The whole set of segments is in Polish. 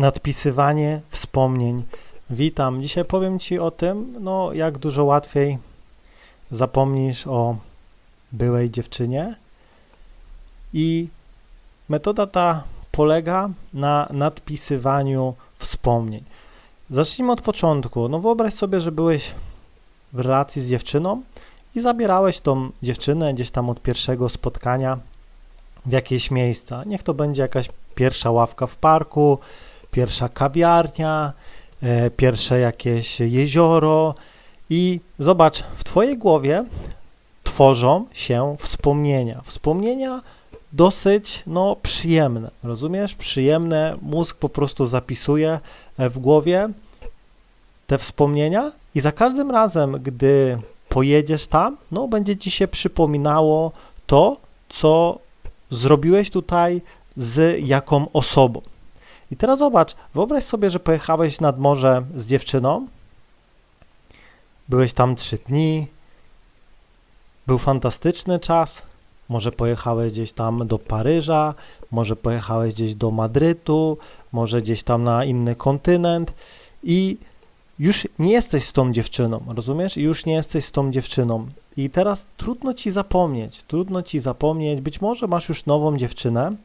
Nadpisywanie wspomnień. Witam. Dzisiaj powiem Ci o tym, no jak dużo łatwiej zapomnisz o byłej dziewczynie. I metoda ta polega na nadpisywaniu wspomnień. Zacznijmy od początku. No wyobraź sobie, że byłeś w relacji z dziewczyną i zabierałeś tą dziewczynę gdzieś tam od pierwszego spotkania w jakieś miejsca. Niech to będzie jakaś pierwsza ławka w parku, pierwsza kawiarnia, e, pierwsze jakieś jezioro i zobacz, w Twojej głowie tworzą się wspomnienia. Wspomnienia dosyć no, przyjemne, rozumiesz? Przyjemne, mózg po prostu zapisuje e, w głowie te wspomnienia i za każdym razem, gdy pojedziesz tam, no będzie ci się przypominało to, co zrobiłeś tutaj z jaką osobą. I teraz zobacz, wyobraź sobie, że pojechałeś nad morze z dziewczyną, byłeś tam trzy dni, był fantastyczny czas, może pojechałeś gdzieś tam do Paryża, może pojechałeś gdzieś do Madrytu, może gdzieś tam na inny kontynent i już nie jesteś z tą dziewczyną, rozumiesz? Już nie jesteś z tą dziewczyną. I teraz trudno ci zapomnieć, trudno ci zapomnieć, być może masz już nową dziewczynę,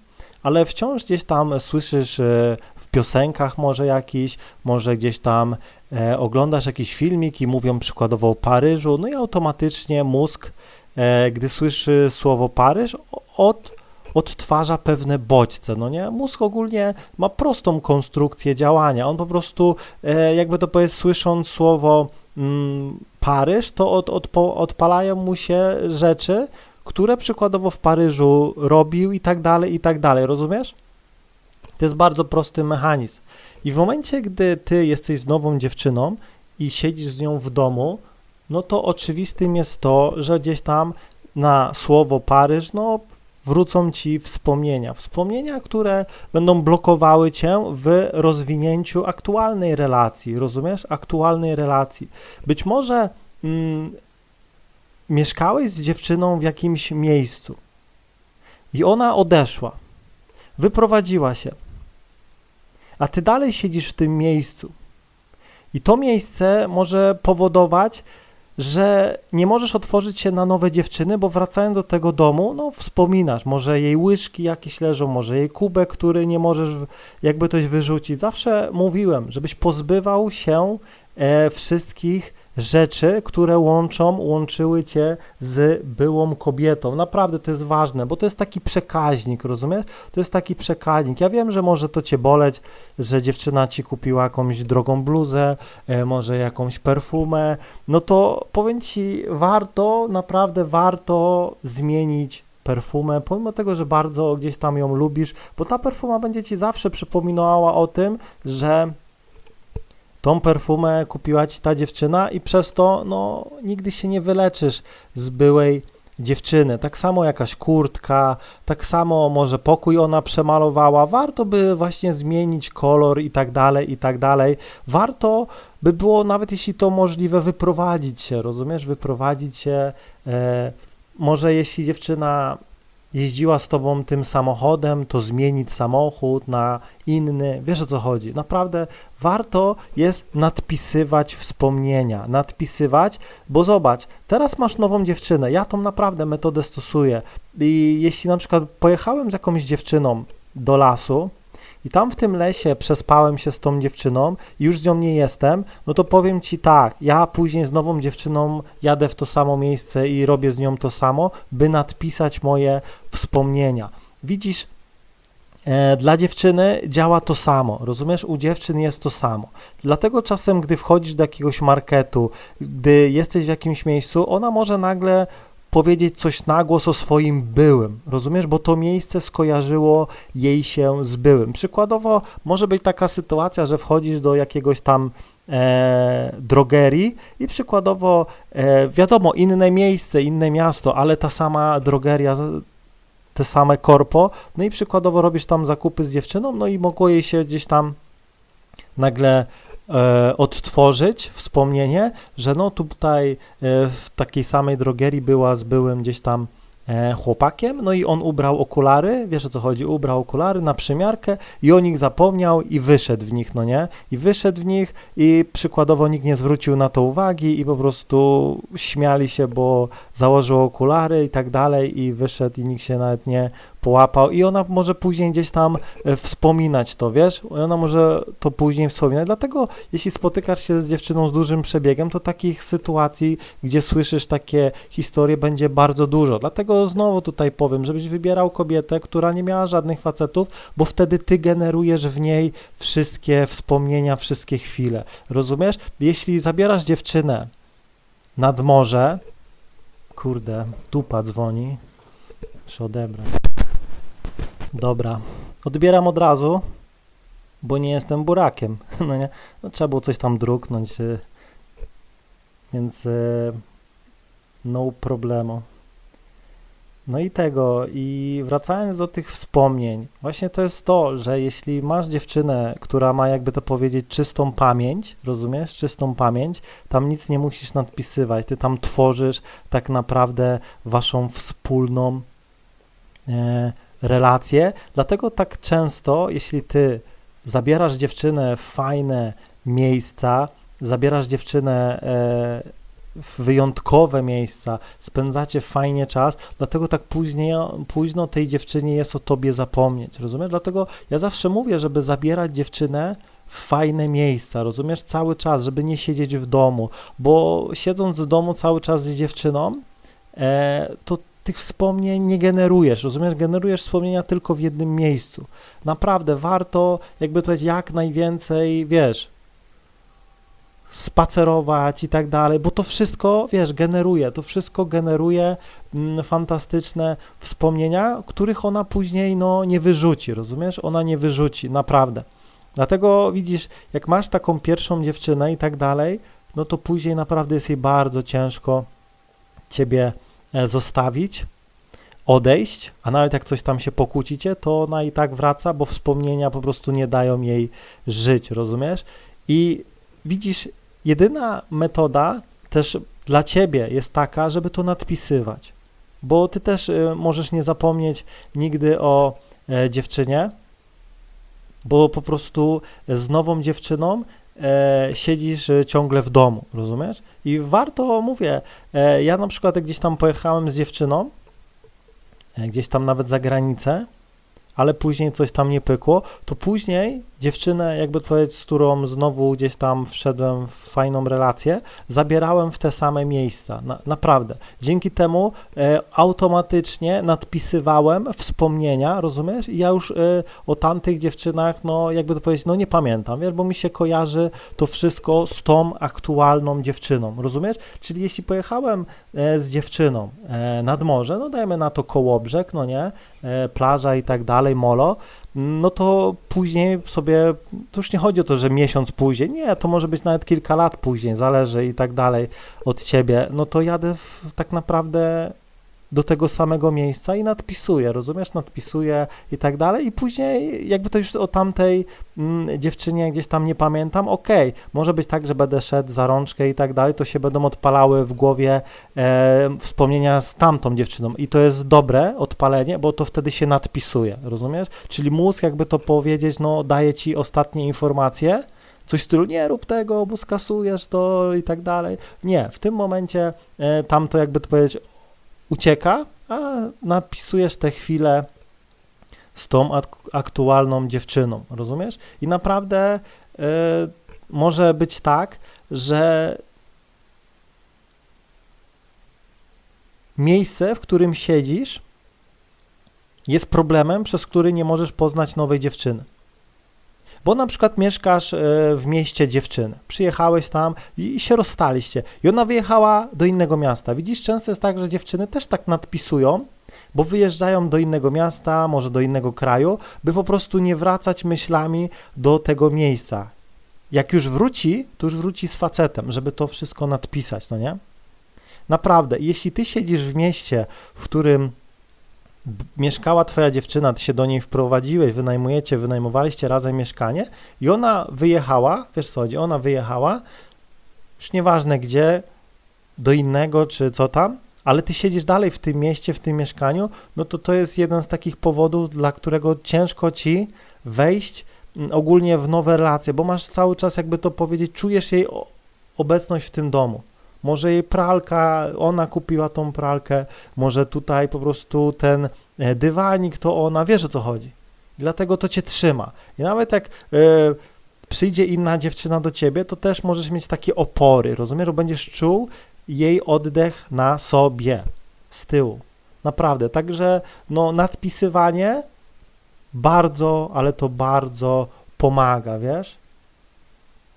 ale wciąż gdzieś tam słyszysz e, w piosenkach może jakiś, może gdzieś tam e, oglądasz jakiś filmik i mówią przykładowo o Paryżu, no i automatycznie mózg, e, gdy słyszy słowo Paryż, od, odtwarza pewne bodźce, no nie? Mózg ogólnie ma prostą konstrukcję działania, on po prostu, jakby to powiedzieć, słysząc słowo mm, Paryż, to od, odpo- odpalają mu się rzeczy, które przykładowo w Paryżu robił i tak dalej, i tak dalej, rozumiesz? To jest bardzo prosty mechanizm. I w momencie, gdy ty jesteś z nową dziewczyną i siedzisz z nią w domu, no to oczywistym jest to, że gdzieś tam na słowo Paryż, no wrócą ci wspomnienia. Wspomnienia, które będą blokowały cię w rozwinięciu aktualnej relacji, rozumiesz? Aktualnej relacji. Być może mm, mieszkałeś z dziewczyną w jakimś miejscu i ona odeszła, wyprowadziła się, a ty dalej siedzisz w tym miejscu. I to miejsce może powodować, że nie możesz otworzyć się na nowe dziewczyny, bo wracając do tego domu, no wspominasz, może jej łyżki jakieś leżą, może jej kubek, który nie możesz jakby coś wyrzucić. Zawsze mówiłem, żebyś pozbywał się e, wszystkich rzeczy, które łączą, łączyły cię z byłą kobietą. Naprawdę to jest ważne, bo to jest taki przekaźnik, rozumiesz? To jest taki przekaźnik. Ja wiem, że może to cię boleć, że dziewczyna ci kupiła jakąś drogą bluzę, e, może jakąś perfumę, no to powiem ci, warto, naprawdę warto zmienić perfumę, pomimo tego, że bardzo gdzieś tam ją lubisz, bo ta perfuma będzie ci zawsze przypominała o tym, że tą perfumę kupiła ci ta dziewczyna i przez to no, nigdy się nie wyleczysz z byłej dziewczyny. Tak samo jakaś kurtka, tak samo może pokój ona przemalowała. Warto by właśnie zmienić kolor i tak dalej, i tak dalej. Warto by było, nawet jeśli to możliwe, wyprowadzić się, rozumiesz? Wyprowadzić się. E, może jeśli dziewczyna jeździła z tobą tym samochodem, to zmienić samochód na inny. Wiesz o co chodzi? Naprawdę warto jest nadpisywać wspomnienia, nadpisywać, bo zobacz, teraz masz nową dziewczynę. Ja tą naprawdę metodę stosuję. I jeśli na przykład pojechałem z jakąś dziewczyną do lasu, i tam w tym lesie przespałem się z tą dziewczyną i już z nią nie jestem, no to powiem ci tak, ja później z nową dziewczyną jadę w to samo miejsce i robię z nią to samo, by nadpisać moje wspomnienia. Widzisz, e, dla dziewczyny działa to samo, rozumiesz? U dziewczyn jest to samo. Dlatego czasem, gdy wchodzisz do jakiegoś marketu, gdy jesteś w jakimś miejscu, ona może nagle powiedzieć coś na głos o swoim byłym, rozumiesz? Bo to miejsce skojarzyło jej się z byłym. Przykładowo może być taka sytuacja, że wchodzisz do jakiegoś tam e, drogerii i przykładowo e, wiadomo, inne miejsce, inne miasto, ale ta sama drogeria, te same korpo, no i przykładowo robisz tam zakupy z dziewczyną, no i mogło jej się gdzieś tam nagle odtworzyć wspomnienie, że no tutaj e, w takiej samej drogerii była z byłym gdzieś tam e, chłopakiem, no i on ubrał okulary, wiesz o co chodzi, ubrał okulary na przymiarkę i o nich zapomniał i wyszedł w nich, no nie? I wyszedł w nich i przykładowo nikt nie zwrócił na to uwagi i po prostu śmiali się, bo założył okulary i tak dalej i wyszedł i nikt się nawet nie połapał i ona może później gdzieś tam e, wspominać to, wiesz? I ona może to później wspominać, dlatego jeśli spotykasz się z dziewczyną z dużym przebiegiem, to takich sytuacji, gdzie słyszysz takie historie będzie bardzo dużo, dlatego znowu tutaj powiem, żebyś wybierał kobietę, która nie miała żadnych facetów, bo wtedy ty generujesz w niej wszystkie wspomnienia, wszystkie chwile, rozumiesz? Jeśli zabierasz dziewczynę nad morze, kurde, dupa dzwoni, muszę odebrać. Dobra, odbieram od razu, bo nie jestem burakiem, no nie? No, trzeba było coś tam druknąć, y, więc y, no problemu. No i tego, i wracając do tych wspomnień, właśnie to jest to, że jeśli masz dziewczynę, która ma jakby to powiedzieć czystą pamięć, rozumiesz, czystą pamięć, tam nic nie musisz nadpisywać, ty tam tworzysz tak naprawdę waszą wspólną e, relację, dlatego tak często, jeśli ty zabierasz dziewczynę w fajne miejsca, zabierasz dziewczynę e, wyjątkowe miejsca, spędzacie fajnie czas, dlatego tak później, późno tej dziewczynie jest o tobie zapomnieć, rozumiesz? Dlatego ja zawsze mówię, żeby zabierać dziewczynę fajne miejsca, rozumiesz? Cały czas, żeby nie siedzieć w domu, bo siedząc w domu cały czas z dziewczyną, e, to tych wspomnień nie generujesz, rozumiesz? Generujesz wspomnienia tylko w jednym miejscu. Naprawdę warto, jakby to powiedzieć, jak najwięcej, wiesz, spacerować i tak dalej, bo to wszystko, wiesz, generuje, to wszystko generuje mm, fantastyczne wspomnienia, których ona później, no, nie wyrzuci, rozumiesz? Ona nie wyrzuci, naprawdę. Dlatego widzisz, jak masz taką pierwszą dziewczynę i tak dalej, no to później naprawdę jest jej bardzo ciężko ciebie e, zostawić, odejść, a nawet jak coś tam się pokłócicie, to ona i tak wraca, bo wspomnienia po prostu nie dają jej żyć, rozumiesz? I widzisz, jedyna metoda też dla ciebie jest taka, żeby to nadpisywać, bo ty też y, możesz nie zapomnieć nigdy o e, dziewczynie, bo po prostu z nową dziewczyną e, siedzisz e, ciągle w domu, rozumiesz? I warto, mówię, e, ja na przykład gdzieś tam pojechałem z dziewczyną, gdzieś tam nawet za granicę, ale później coś tam nie pykło, to później dziewczynę, jakby powiedzieć, z którą znowu gdzieś tam wszedłem w fajną relację, zabierałem w te same miejsca. Na, naprawdę. Dzięki temu e, automatycznie nadpisywałem wspomnienia, rozumiesz? I ja już e, o tamtych dziewczynach, no jakby to powiedzieć, no nie pamiętam, wiesz, bo mi się kojarzy to wszystko z tą aktualną dziewczyną, rozumiesz? Czyli jeśli pojechałem e, z dziewczyną e, nad morze, no dajmy na to Kołobrzeg, no nie, e, plaża i tak dalej, molo, no to później sobie, to już nie chodzi o to, że miesiąc później, nie, to może być nawet kilka lat później, zależy i tak dalej od ciebie, no to jadę w, tak naprawdę do tego samego miejsca i nadpisuję, rozumiesz, nadpisuję i tak dalej. I później jakby to już o tamtej mm, dziewczynie gdzieś tam nie pamiętam, okej, może być tak, że będę szedł za rączkę i tak dalej, to się będą odpalały w głowie e, wspomnienia z tamtą dziewczyną. I to jest dobre odpalenie, bo to wtedy się nadpisuje, rozumiesz, czyli mózg jakby to powiedzieć, no daje ci ostatnie informacje, coś w stylu nie rób tego, bo skasujesz to i tak dalej. Nie, w tym momencie e, tam to jakby to powiedzieć ucieka, a napisujesz te chwile z tą ak- aktualną dziewczyną, rozumiesz? I naprawdę y, może być tak, że miejsce, w którym siedzisz, jest problemem, przez który nie możesz poznać nowej dziewczyny. Bo na przykład mieszkasz e, w mieście dziewczyny, przyjechałeś tam i się rozstaliście i ona wyjechała do innego miasta. Widzisz, często jest tak, że dziewczyny też tak nadpisują, bo wyjeżdżają do innego miasta, może do innego kraju, by po prostu nie wracać myślami do tego miejsca. Jak już wróci, to już wróci z facetem, żeby to wszystko nadpisać, no nie? Naprawdę, jeśli ty siedzisz w mieście, w którym mieszkała twoja dziewczyna, ty się do niej wprowadziłeś, wynajmujecie, wynajmowaliście razem mieszkanie i ona wyjechała, wiesz co chodzi, ona wyjechała, już nieważne gdzie, do innego czy co tam, ale ty siedzisz dalej w tym mieście, w tym mieszkaniu, no to to jest jeden z takich powodów, dla którego ciężko ci wejść mm, ogólnie w nowe relacje, bo masz cały czas, jakby to powiedzieć, czujesz jej obecność w tym domu. Może jej pralka, ona kupiła tą pralkę, może tutaj po prostu ten e, dywanik to ona, wiesz o co chodzi. Dlatego to cię trzyma. I nawet jak e, przyjdzie inna dziewczyna do ciebie, to też możesz mieć takie opory, rozumiesz? Bo będziesz czuł jej oddech na sobie, z tyłu. Naprawdę. Także no, nadpisywanie bardzo, ale to bardzo pomaga, wiesz?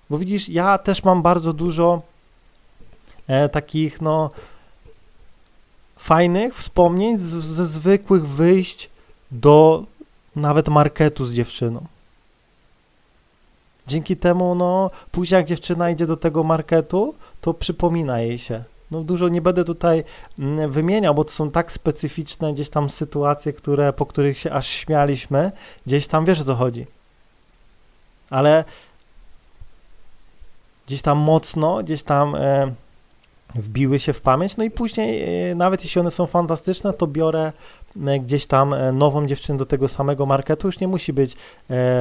Bo widzisz, ja też mam bardzo dużo e, takich, no, fajnych wspomnień z, ze zwykłych wyjść do nawet marketu z dziewczyną. Dzięki temu, no, później jak dziewczyna idzie do tego marketu, to przypomina jej się. No dużo nie będę tutaj mm, wymieniał, bo to są tak specyficzne gdzieś tam sytuacje, które, po których się aż śmialiśmy. Gdzieś tam wiesz o co chodzi. Ale gdzieś tam mocno, gdzieś tam e, wbiły się w pamięć. No i później, e, nawet jeśli one są fantastyczne, to biorę e, gdzieś tam e, nową dziewczynę do tego samego marketu. Już nie musi być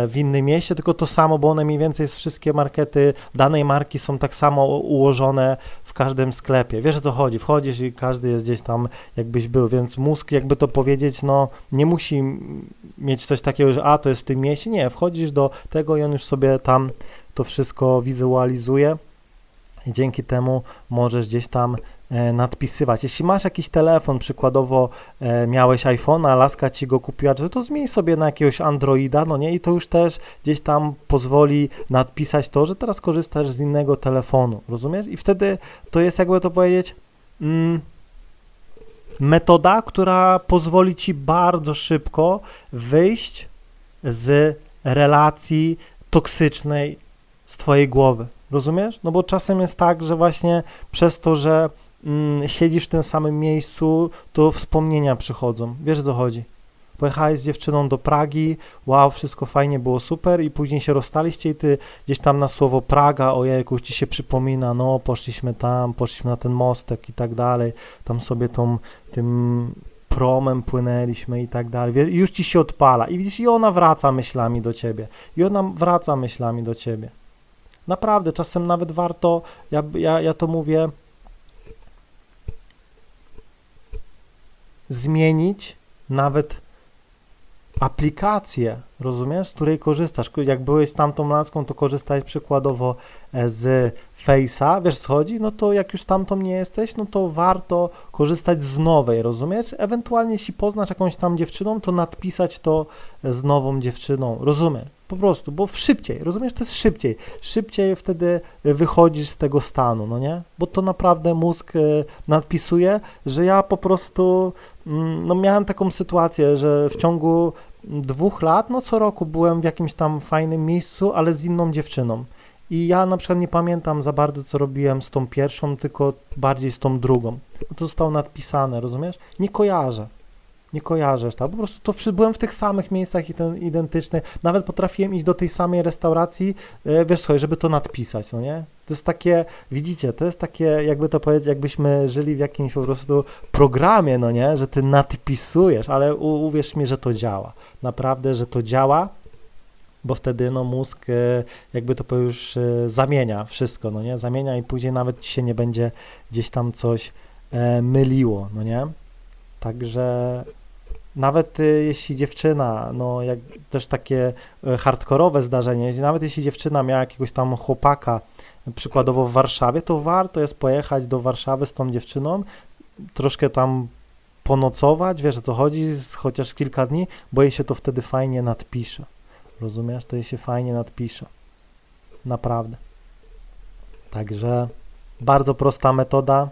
w innym mieście, tylko to samo, bo one mniej więcej wszystkie markety danej marki są tak samo ułożone w każdym sklepie. Wiesz o co chodzi? Wchodzisz i każdy jest gdzieś tam jakbyś był, więc mózg, jakby to powiedzieć, no nie musi mieć coś takiego, że a to jest w tym mieście. Nie, wchodzisz do tego i on już sobie tam to wszystko wizualizuje. Dzięki temu możesz gdzieś tam e, nadpisywać. Jeśli masz jakiś telefon, przykładowo e, miałeś iPhone'a, laska ci go kupiła, to, to zmień sobie na jakiegoś Androida, no nie? I to już też gdzieś tam pozwoli nadpisać to, że teraz korzystasz z innego telefonu, rozumiesz? I wtedy to jest, jakby to powiedzieć, mm, metoda, która pozwoli ci bardzo szybko wyjść z relacji toksycznej z twojej głowy. Rozumiesz? No bo czasem jest tak, że właśnie przez to, że mm, siedzisz w tym samym miejscu, to wspomnienia przychodzą. Wiesz o co chodzi? Pojechałeś z dziewczyną do Pragi, wow, wszystko fajnie, było super i później się rozstaliście i ty gdzieś tam na słowo Praga, ojejku, ci się przypomina, no poszliśmy tam, poszliśmy na ten mostek i tak dalej, tam sobie tą, tym promem płynęliśmy i tak dalej, już ci się odpala i widzisz, i ona wraca myślami do ciebie, i ona wraca myślami do ciebie. Naprawdę, czasem nawet warto, ja, ja, ja to mówię, zmienić nawet aplikację, rozumiesz, z której korzystasz. Jak byłeś z tamtą laską, to korzystałeś przykładowo e, z Face'a, wiesz co chodzi? No to jak już tamtą nie jesteś, no to warto korzystać z nowej, rozumiesz? Ewentualnie jeśli poznasz jakąś tam dziewczyną, to nadpisać to z nową dziewczyną, rozumiesz? Po prostu, bo szybciej, rozumiesz, to jest szybciej. Szybciej wtedy wychodzisz z tego stanu, no nie? Bo to naprawdę mózg e, nadpisuje, że ja po prostu, mm, no miałem taką sytuację, że w ciągu dwóch lat, no co roku byłem w jakimś tam fajnym miejscu, ale z inną dziewczyną. I ja na przykład nie pamiętam za bardzo, co robiłem z tą pierwszą, tylko bardziej z tą drugą. To zostało nadpisane, rozumiesz? Nie kojarzę. Nie kojarzesz, tak? Po prostu to byłem w tych samych miejscach i ten identycznych. Nawet potrafiłem iść do tej samej restauracji, e, wiesz słuchaj, żeby to nadpisać, no nie? To jest takie, widzicie, to jest takie, jakby to powiedzieć, jakbyśmy żyli w jakimś po prostu programie, no nie? Że ty nadpisujesz, ale uwierz mi, że to działa. Naprawdę, że to działa, bo wtedy no mózg, e, jakby to już e, zamienia wszystko, no nie? Zamienia i później nawet ci się nie będzie gdzieś tam coś myliło, no nie? Także nawet y, jeśli dziewczyna, no jak też takie e, hardkorowe zdarzenie, nawet jeśli dziewczyna miała jakiegoś tam chłopaka, przykładowo w Warszawie, to warto jest pojechać do Warszawy z tą dziewczyną, troszkę tam ponocować, wiesz o co chodzi, chociaż kilka dni, bo jej się to wtedy fajnie nadpisze. Rozumiesz? To jej się fajnie nadpisze. Naprawdę. Także bardzo prosta metoda,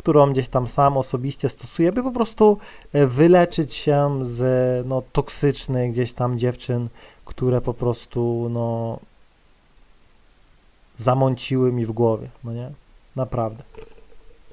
którą gdzieś tam sam osobiście stosuję, by po prostu e, wyleczyć się z no, toksycznych gdzieś tam dziewczyn, które po prostu no, zamąciły mi w głowie, no nie? Naprawdę.